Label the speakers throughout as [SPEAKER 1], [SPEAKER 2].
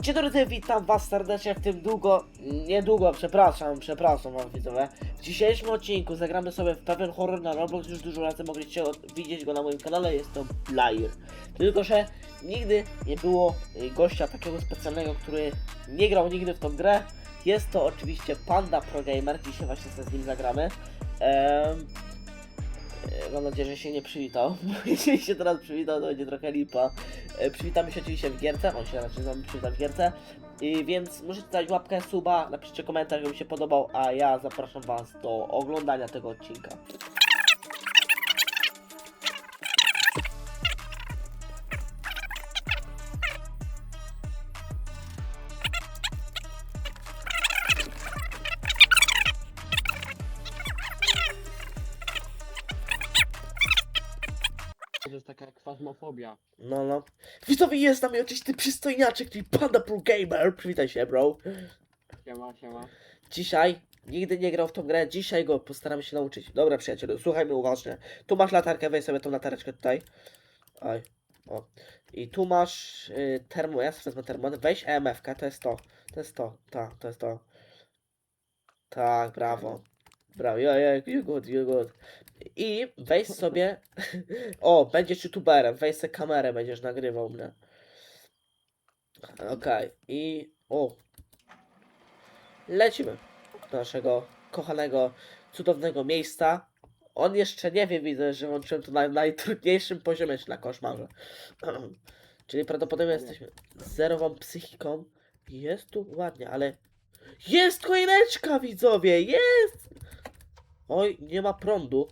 [SPEAKER 1] Dzień dobry, witam was serdecznie w tym długo, niedługo, przepraszam, przepraszam wam widzowie. W dzisiejszym odcinku zagramy sobie w pewien horror na Roblox, już dużo razy mogliście widzieć go na moim kanale, jest to Blair. Tylko, że nigdy nie było y, gościa takiego specjalnego, który nie grał nigdy w tą grę. Jest to oczywiście Panda Pro Gamer, dzisiaj właśnie z nim zagramy. Em, e, Mam nadzieję, że się nie przywitał. bo Jeśli się teraz przywitał, to będzie trochę lipa. E, Przywitamy się oczywiście w gierce. On się raczej z nami przywita w gierce. I więc możecie dać łapkę, suba, napiszcie komentarz, jak mi się podobał, a ja zapraszam was do oglądania tego odcinka.
[SPEAKER 2] To jest taka kwazmofobia.
[SPEAKER 1] No, no. Widzowie, jest z nami oczywiście przystojniaczek, czyli Panda Pro Gamer. Przywitaj się, bro.
[SPEAKER 2] Siema, siema.
[SPEAKER 1] Dzisiaj nigdy nie grał w tą grę, dzisiaj go postaramy się nauczyć. Dobra, przyjacielu, słuchaj mnie uważnie. Tu masz latarkę, weź sobie tą latareczkę tutaj. Oj, o. I tu masz y, termo, ja sobie wezmę termometr. Weź EMF, to jest to. To jest to, tak, to jest to. Tak, brawo. Brawo, ja, ja, you good, you good. I weź sobie, o, będziesz youtuberem, weź sobie kamerę, będziesz nagrywał mnie. Okej, i, o, lecimy do naszego kochanego, cudownego miejsca. On jeszcze nie wie, widzę, że łączyłem to na najtrudniejszym poziomie, czyli na koszmarze. czyli prawdopodobnie jesteśmy zerową psychiką. Jest tu ładnie, ale... Jest choineczka, widzowie! Jest! Oj, nie ma prądu.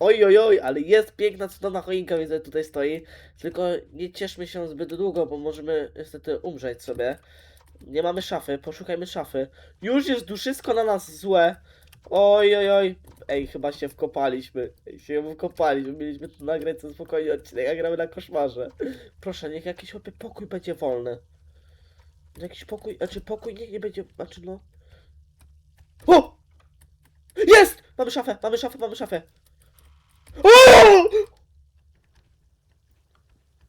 [SPEAKER 1] Oj, oj, oj, ale jest piękna, cudowna choinka, widzę, tutaj stoi. Tylko nie cieszmy się zbyt długo, bo możemy niestety umrzeć sobie. Nie mamy szafy, poszukajmy szafy. Już jest duszysko na nas złe. Oj, oj, oj. Ej, chyba się wkopaliśmy. Ej, się wkopaliśmy. Mieliśmy tu nagrać co spokojnie odcinek, a gramy na koszmarze. Proszę, niech jakiś pokój będzie wolny. Jakiś pokój, znaczy pokój niech nie będzie, znaczy no. O! Jest! Mamy szafę, mamy szafę, mamy szafę. O!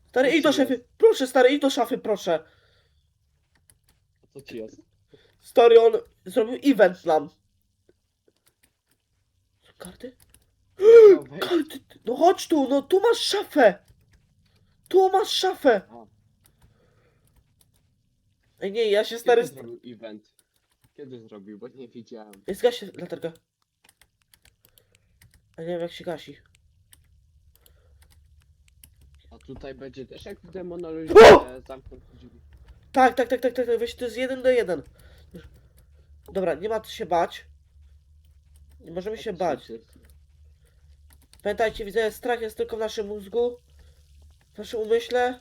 [SPEAKER 1] Stary, idź do szafy. Proszę, stary, idź do szafy, proszę.
[SPEAKER 2] Co ci jest?
[SPEAKER 1] Stary, on zrobił event nam. Karty? Karty! No chodź tu, no tu masz szafę! Tu masz szafę!
[SPEAKER 2] A,
[SPEAKER 1] Ej, nie, ja się stary...
[SPEAKER 2] Kiedy zrobił event? Kiedy zrobił, bo nie widziałem.
[SPEAKER 1] Zgaś się latarka. A nie wiem jak się gasi.
[SPEAKER 2] A tutaj będzie też jak w demonologii
[SPEAKER 1] O!
[SPEAKER 2] drzwi.
[SPEAKER 1] Tak, tak, tak, tak, tak, tak, weź, to jest jeden do jeden. Dobra, nie ma co się bać. Nie możemy się bać. Pamiętajcie, widzę, strach jest tylko w naszym mózgu. W naszym umyśle.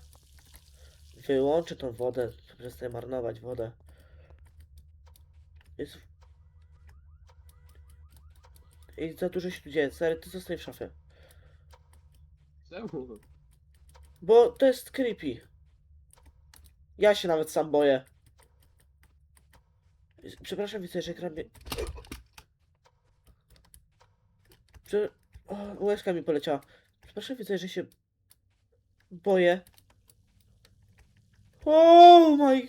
[SPEAKER 1] Wyłączę tą wodę. Przestaję marnować wodę. Jest... I za dużo się tu dzieje. Stary, ty zostań w szafie.
[SPEAKER 2] Czemu?
[SPEAKER 1] Bo to jest creepy. Ja się nawet sam boję. Przepraszam, widzę, że gram mnie... Prze... Łezka mi poleciała. Przepraszam, widzę, że się... Boję. O my...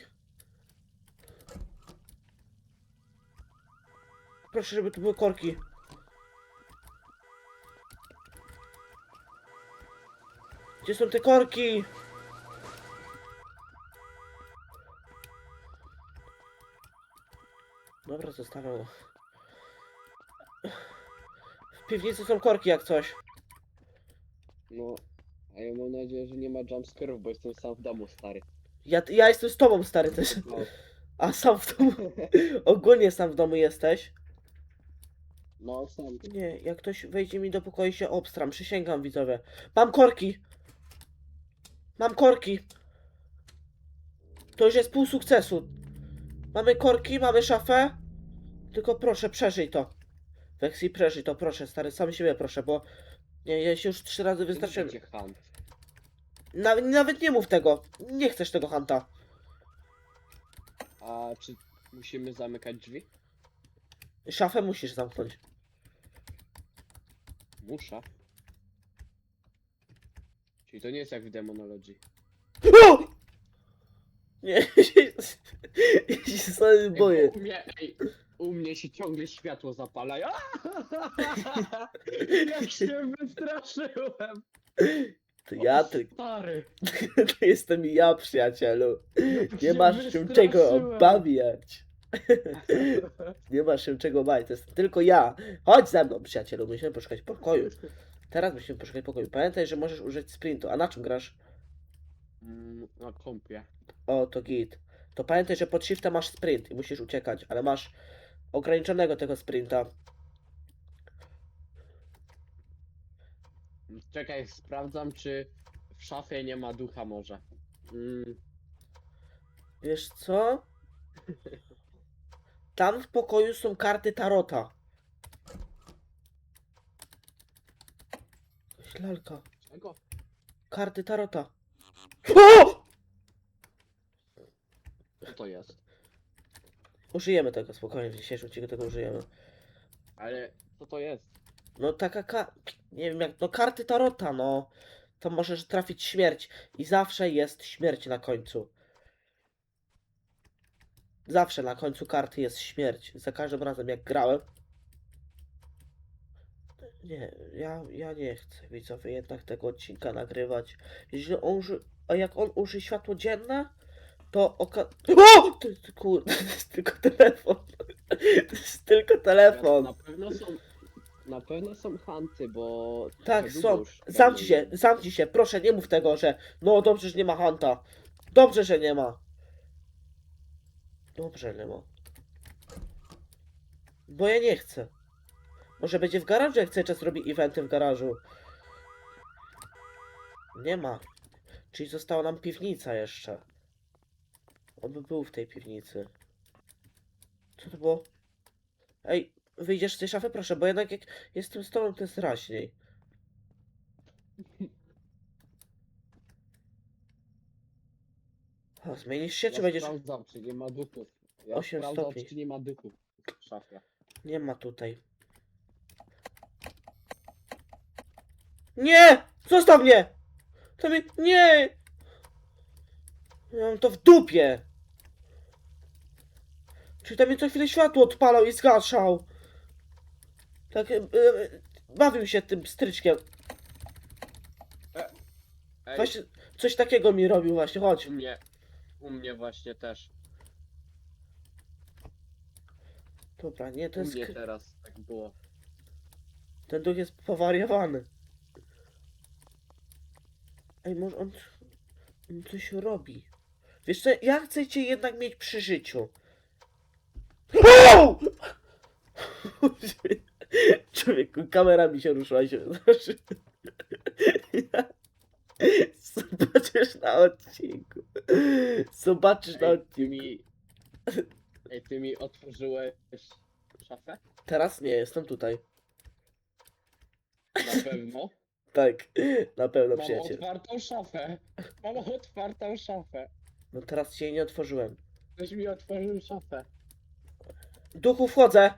[SPEAKER 1] Proszę, żeby tu były korki. Gdzie są te korki? Dobra, zostawiam. W piwnicy są korki jak coś.
[SPEAKER 2] No, a ja mam nadzieję, że nie ma jumpscarów, bo jestem sam w domu, stary.
[SPEAKER 1] Ja, ja jestem z tobą, stary, też.
[SPEAKER 2] No.
[SPEAKER 1] A sam w domu. Ogólnie sam w domu jesteś.
[SPEAKER 2] No, sam.
[SPEAKER 1] Nie, jak ktoś wejdzie mi do pokoju się obstram, przysięgam widzowie. Mam korki! Mam korki! To już jest pół sukcesu. Mamy korki, mamy szafę. Tylko proszę, przeżyj to. Weksy, przeżyj to, proszę, stary, sam siebie proszę, bo... Nie, ja się już trzy razy wystarczyłem. Nawet, nawet nie mów tego. Nie chcesz tego hanta.
[SPEAKER 2] A czy musimy zamykać drzwi?
[SPEAKER 1] Szafę musisz zamknąć.
[SPEAKER 2] Muszę. Czyli to nie jest jak w demonologii.
[SPEAKER 1] O! Nie, ja się sobie
[SPEAKER 2] Ej, bo
[SPEAKER 1] boję.
[SPEAKER 2] U mnie, ej, u mnie się ciągle światło zapala. Ja... Jak się wystraszyłem.
[SPEAKER 1] To ja, to,
[SPEAKER 2] Stary.
[SPEAKER 1] to jestem ja, przyjacielu. Nie
[SPEAKER 2] się
[SPEAKER 1] masz się czego obawiać. Nie masz się czego bać, to jest tylko ja. Chodź ze mną, przyjacielu, musimy poszukać pokoju. Teraz musimy poszukać pokoju. Pamiętaj, że możesz użyć sprintu. A na czym grasz?
[SPEAKER 2] Mm, Na kompie.
[SPEAKER 1] O, to git. To pamiętaj, że pod shiftem masz sprint i musisz uciekać, ale masz ograniczonego tego sprinta.
[SPEAKER 2] Czekaj, sprawdzam, czy w szafie nie ma ducha może. Mm,
[SPEAKER 1] Wiesz co? Tam w pokoju są karty tarota. Ślalka.
[SPEAKER 2] czego?
[SPEAKER 1] Karty tarota. O!
[SPEAKER 2] Co to jest?
[SPEAKER 1] Użyjemy tego spokojnie, w dzisiejszym odcinku tego użyjemy.
[SPEAKER 2] Ale co to jest?
[SPEAKER 1] No taka ka... Nie wiem jak... No karty tarota, no. To możesz trafić śmierć. I zawsze jest śmierć na końcu. Zawsze na końcu karty jest śmierć. Za każdym razem jak grałem. Nie, ja, ja nie chcę widzowie jednak tego odcinka nagrywać. Jeśli on uży... A jak on uży światło dzienne, to oka... O! To, to, kurde, to jest tylko telefon. To jest tylko telefon.
[SPEAKER 2] Na pewno są. Na pewno są hanty, bo.
[SPEAKER 1] Tak,
[SPEAKER 2] trochę
[SPEAKER 1] są.
[SPEAKER 2] już
[SPEAKER 1] Zamknij się, zamknij się, proszę, nie mów tego, że no dobrze, że nie ma Hanta. Dobrze, że nie ma. Dobrze, nie ma. Bo ja nie chcę. Może będzie w garażu, jak cały czas robi eventy w garażu. Nie ma. Czyli została nam piwnica jeszcze. On by był w tej piwnicy. Co to było? Ej, wyjdziesz z tej szafy, proszę, bo jednak jak jestem z tobą, to jest raźniej. A, zmienisz się, czy będziesz...
[SPEAKER 2] sprawdzam, czy nie ma duchów. Ja
[SPEAKER 1] Osiem
[SPEAKER 2] sprawdzam,
[SPEAKER 1] stopni.
[SPEAKER 2] czy nie ma duchów w szafie.
[SPEAKER 1] Nie ma tutaj. Nie! Zostaw mnie! To mi... Nie! Ja mam to w dupie! Czy tam mi co chwilę światło odpalał i zgaszał? Tak... E, e, bawił się tym stryczkiem.
[SPEAKER 2] Ej,
[SPEAKER 1] Właśnie coś takiego mi robił właśnie, chodź.
[SPEAKER 2] u mnie. U mnie właśnie też.
[SPEAKER 1] Dobra, nie, to
[SPEAKER 2] U
[SPEAKER 1] jest...
[SPEAKER 2] mnie teraz tak było.
[SPEAKER 1] Ten duch jest powariowany. Ej, może on, on coś robi. Wiesz co, ja chcę cię jednak mieć przy życiu. Wow! Człowieku, kamera mi się ruszyła i się znaczy. Zobaczysz na odcinku. Zobaczysz na odcinku.
[SPEAKER 2] mi. Ej, ty mi otworzyłeś szafę?
[SPEAKER 1] Teraz nie, jestem tutaj.
[SPEAKER 2] Na pewno.
[SPEAKER 1] Tak, na pewno
[SPEAKER 2] Mam
[SPEAKER 1] przyjaciel.
[SPEAKER 2] otwartą szafę. Mam otwartą szafę.
[SPEAKER 1] No teraz cię nie otworzyłem.
[SPEAKER 2] Ktoś mi otworzył szafę.
[SPEAKER 1] Duchu, wchodzę!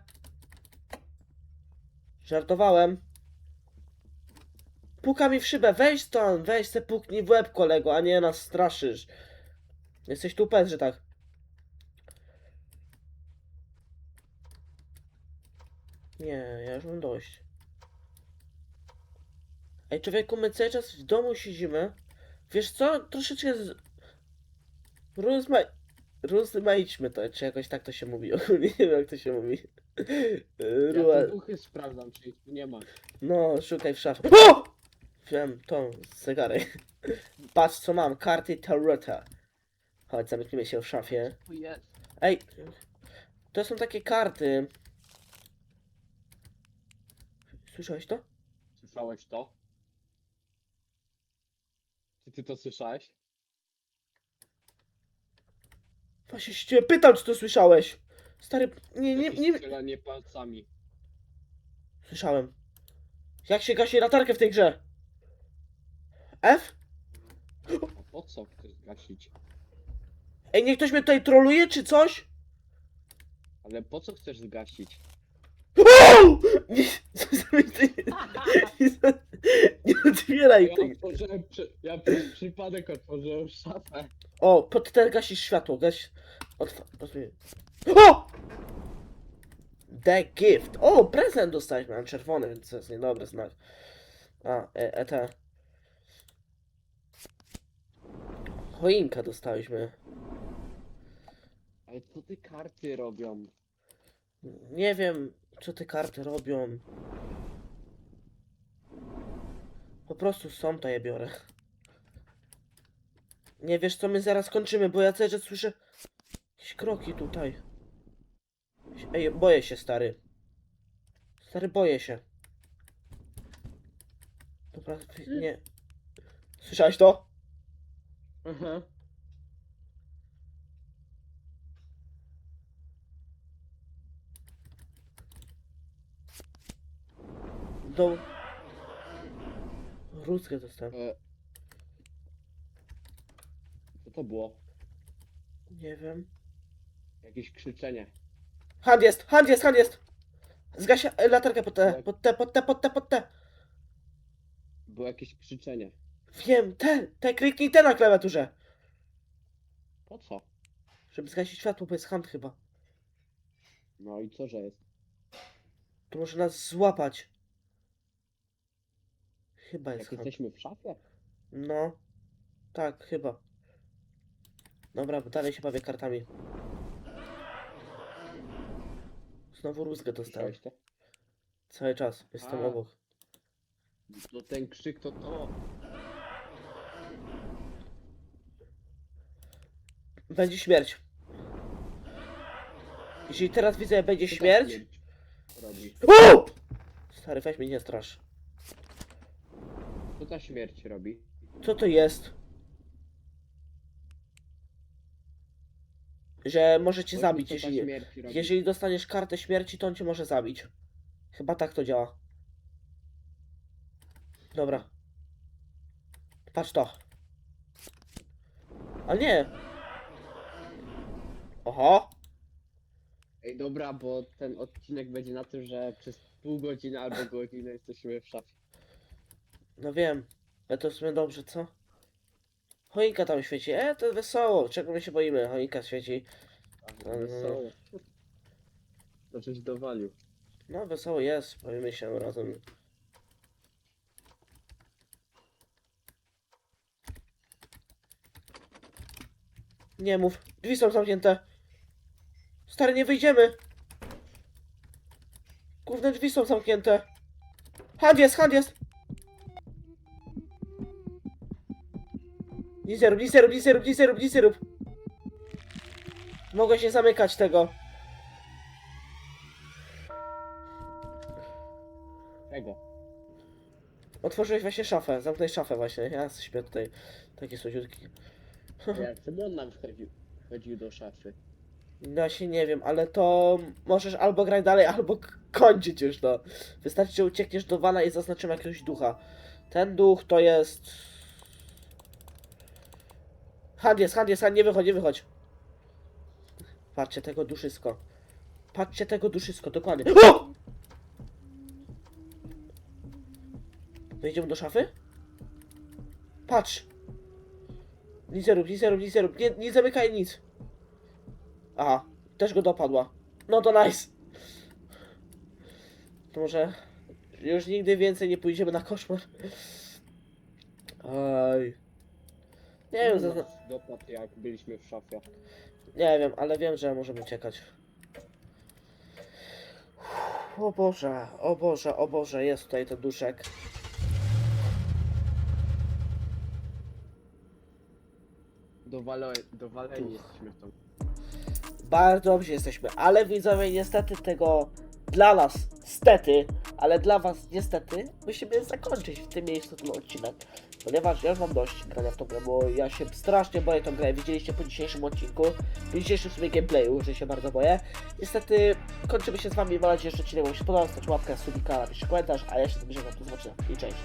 [SPEAKER 1] Żartowałem. Puka mi w szybę, weź stąd, weź se puknij w łeb kolego, a nie nas straszysz. Jesteś tu że tak. Nie, ja już mam dość. Ej, człowieku, my cały czas w domu siedzimy. Wiesz co? Troszeczkę z... Rozma... Rozmaidźmy to, czy jakoś tak to się mówi. Ogólnie nie wiem jak to się mówi.
[SPEAKER 2] Ja
[SPEAKER 1] Rua...
[SPEAKER 2] te duchy sprawdzam, czy ich tu nie ma.
[SPEAKER 1] No, szukaj w szafie. O! Wziąłem tą zegarek. Patrz co mam, karty Tarota. Chodź, zamknijmy się w szafie.
[SPEAKER 2] Jest.
[SPEAKER 1] Ej, to są takie karty. Słyszałeś to?
[SPEAKER 2] Słyszałeś to? Czy ty to słyszałeś?
[SPEAKER 1] Właśnie się ciebie pytam, czy to słyszałeś. Stary, nie, nie,
[SPEAKER 2] Jakieś
[SPEAKER 1] nie.
[SPEAKER 2] strzelanie palcami.
[SPEAKER 1] Słyszałem. Jak się gasi latarkę w tej grze? F?
[SPEAKER 2] A po co chcesz gasić?
[SPEAKER 1] Ej, niech ktoś mnie tutaj troluje, czy coś?
[SPEAKER 2] Ale po co chcesz zgasić?
[SPEAKER 1] Wow! Nie, Nie otwieraj
[SPEAKER 2] Ja
[SPEAKER 1] tej.
[SPEAKER 2] otworzyłem, przy, ja przez przypadek otworzyłem szafę.
[SPEAKER 1] O, pod ten gasisz światło, gaś... Otw... otwórz. O! The gift. O, prezent dostaliśmy, na czerwony, więc to jest niedobry znak. A, e, e te. Choinkę dostaliśmy.
[SPEAKER 2] Ale co te karty robią?
[SPEAKER 1] Nie wiem, co te karty robią. Po prostu są, to je biorę. Nie wiesz co, my zaraz kończymy, bo ja cały czas słyszę jakieś kroki tutaj. Ej, boję się, stary. Stary, boję się. Dobra, nie. Słyszałeś to?
[SPEAKER 2] Aha.
[SPEAKER 1] Do... Rózgę dostałem.
[SPEAKER 2] E... Co to było?
[SPEAKER 1] Nie wiem.
[SPEAKER 2] Jakieś krzyczenie.
[SPEAKER 1] Hand jest, hand jest, hand jest! Zgasia e, latarkę pod te, pod te, pod te, pod te, pod te.
[SPEAKER 2] Było jakieś krzyczenie.
[SPEAKER 1] Wiem, te, te, kliknij te na klawiaturze.
[SPEAKER 2] Po co?
[SPEAKER 1] Żeby zgasić światło, bo jest hand chyba.
[SPEAKER 2] No i co, że jest?
[SPEAKER 1] To może nas złapać. Chyba jest
[SPEAKER 2] Jak
[SPEAKER 1] hand.
[SPEAKER 2] jesteśmy w szafie?
[SPEAKER 1] No. Tak, chyba. Dobra, dalej się bawię kartami. Znowu rózgę dostałem.
[SPEAKER 2] Słyszałeś to?
[SPEAKER 1] Cały czas. Jestem
[SPEAKER 2] A.
[SPEAKER 1] obok.
[SPEAKER 2] To ten krzyk to to.
[SPEAKER 1] Będzie śmierć. Jeśli teraz widzę, będzie śmierć.
[SPEAKER 2] Robi.
[SPEAKER 1] O! Stary, weź mnie nie strasz.
[SPEAKER 2] Co ta śmierć robi?
[SPEAKER 1] Co to jest? Że może cię zabić,
[SPEAKER 2] co ta
[SPEAKER 1] jeśli,
[SPEAKER 2] śmierć robi.
[SPEAKER 1] jeżeli dostaniesz kartę śmierci, to on cię może zabić. Chyba tak to działa. Dobra. Patrz to. A nie. Oho.
[SPEAKER 2] Ej, dobra, bo ten odcinek będzie na tym, że przez pół godziny albo godzinę jesteśmy w szafie.
[SPEAKER 1] No wiem. Ale to w sumie dobrze, co? Choinka tam świeci. E, to wesoło. Czego my się boimy? Choinka świeci.
[SPEAKER 2] A, Wesoło. To coś dowalił.
[SPEAKER 1] No wesoło jest. Bawimy się razem. Nie mów. Drzwi są zamknięte. Stary, nie wyjdziemy. Główne drzwi są zamknięte. Hand jest, hand jest. Nic nie rób, nic nie rób, nic nie rób, nic nie rób, nic nie rób. Mogę się zamykać tego.
[SPEAKER 2] Czego?
[SPEAKER 1] Otworzyłeś właśnie szafę, zamknąłeś szafę właśnie. Ja śpię tutaj taki słodziutki.
[SPEAKER 2] Ja chcę, on nam wchodził, wchodził do szafy.
[SPEAKER 1] No się nie wiem, ale to możesz albo grać dalej, albo kończyć już to. Wystarczy, że uciekniesz do wana i zaznaczymy jakiegoś ducha. Ten duch to jest... Hand jest, hand jest, hand, nie wychodź, nie wychodź. Patrzcie tego duszysko. Patrzcie tego duszysko, dokładnie. O! Wejdziemy do szafy? Patrz. Nic nie rób, nic nie rób, nic nie rób. Nie, nie zamykaj nic. Aha, też go dopadła. No to nice. To może już nigdy więcej nie pójdziemy na koszmar. Oj. Nie wiem, zazna-
[SPEAKER 2] Dopadł jak byliśmy w szafie.
[SPEAKER 1] nie wiem, ale wiem, że możemy uciekać. O Boże, o Boże, o Boże, jest tutaj ten duszek.
[SPEAKER 2] Dowale, dowaleni jesteśmy w tą.
[SPEAKER 1] Bardzo dobrze jesteśmy, ale widzowie niestety tego dla nas, stety, ale dla was niestety musimy zakończyć w tym miejscu ten odcinek. Ponieważ ja już mam dość grania w tą grę, bo ja się strasznie boję tą grę. Widzieliście po dzisiejszym odcinku, po dzisiejszym sobie gameplayu, że się bardzo boję. Niestety kończymy się z wami, mam nadzieję, że odcinek wam się podobał. Łapkę, subika, napiszcie komentarz, a ja się z tym żegnam, do zobaczenia i cześć.